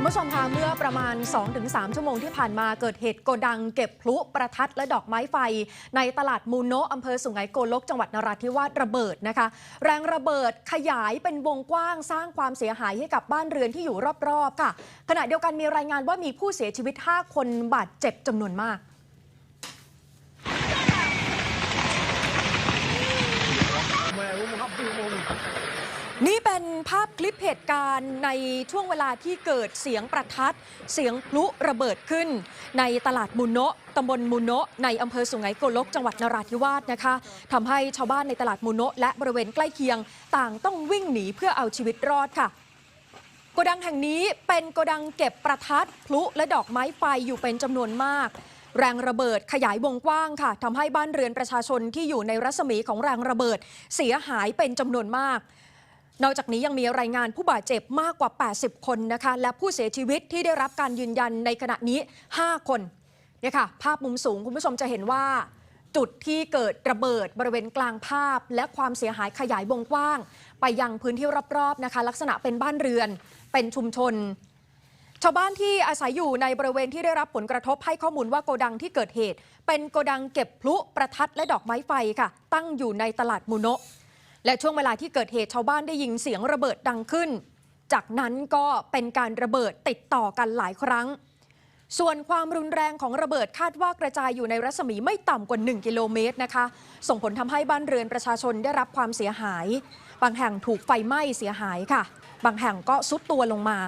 คุณผู้ชมคะเมื่อประมาณ 2-3 ชั่วโมงที่ผ่านมาเกิดเหตุโกดังเก็บพลุประทัดและดอกไม้ไฟ ในตลาดมูโนะอำเภอสุไหงโกลก จังหวัดนราธิวาสระเบิดนะคะ แรงระเบิดขยายเป็นวงกว้างสร้างความเสียหายให้กับบ้านเรือนที่อยู่รอบๆค่ะ ขณะเดียวกันมีรายงานว่ามีผู้เสียชีวิต 5 คนบาดเจ็บจำนวนมาก นี่ เป็นภาพคลิปเหตุการณ์ในช่วงเวลาที่เกิดเสียงประทัด เสียงพลุระเบิดขึ้น ในตลาดมูโนะตำบลมูโนะในอำเภอสุไหงโกลกจังหวัดนราธิวาสนะคะทำให้ชาวบ้านในตลาดมูโนะและบริเวณใกล้เคียงต่างต้องวิ่งหนีเพื่อเอาชีวิตรอดค่ะโกดังแห่งนี้เป็นโกดังเก็บประทัด พลุและดอกไม้ไฟอยู่เป็นจำนวนมากแรงระเบิดขยายวงกว้างค่ะทำให้บ้านเรือนประชาชนที่อยู่ในรัศมีของแรงระเบิด เสียหายเป็นจำนวนมาก นอกจากนี้ยังมีรายงานผู้บาดเจ็บมากกว่า 80 คนนะคะ และผู้เสียชีวิตที่ได้รับการยืนยันในขณะนี้ 5 คนเนี่ยค่ะ ภาพมุมสูงคุณผู้ชมจะเห็นว่า จุดที่เกิดระเบิดบริเวณกลางภาพ และความเสียหายขยายวงกว้าง ไปยังพื้นที่รอบๆนะคะ ลักษณะเป็นบ้านเรือน เป็นชุมชน ชาวบ้านที่อาศัยอยู่ในบริเวณที่ได้รับผลกระทบให้ข้อมูลว่าโกดังที่เกิดเหตุ เป็นโกดังเก็บพลุประทัดและดอกไม้ไฟค่ะ ตั้งอยู่ในตลาดมูโนะ และช่วงเวลาที่เกิดเหตุชาวบ้านได้ยินเสียงระเบิดดังขึ้น จากนั้นก็เป็นการระเบิดติดต่อกันหลายครั้ง ส่วนความรุนแรงของระเบิดคาดว่ากระจายอยู่ในรัศมีไม่ต่ำกว่า 1 กิโลเมตรนะคะ ส่งผลทำให้บ้านเรือนประชาชนได้รับความเสียหาย บางแห่งถูกไฟไหม้เสียหายค่ะ บางแห่งก็ซุดตัวลงมา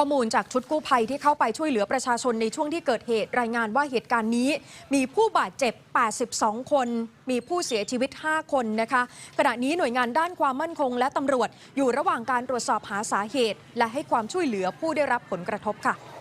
ข้อมูลจากชุดกู้ภัยที่เข้าไปช่วยเหลือประชาชนในช่วงที่เกิดเหตุรายงานว่าเหตุการณ์นี้ มีผู้บาดเจ็บ 82 คน มีผู้เสียชีวิต 5 คนนะคะ ขณะนี้หน่วยงานด้านความมั่นคงและตำรวจอยู่ระหว่างการตรวจสอบหาสาเหตุ และให้ความช่วยเหลือผู้ได้รับผลกระทบค่ะ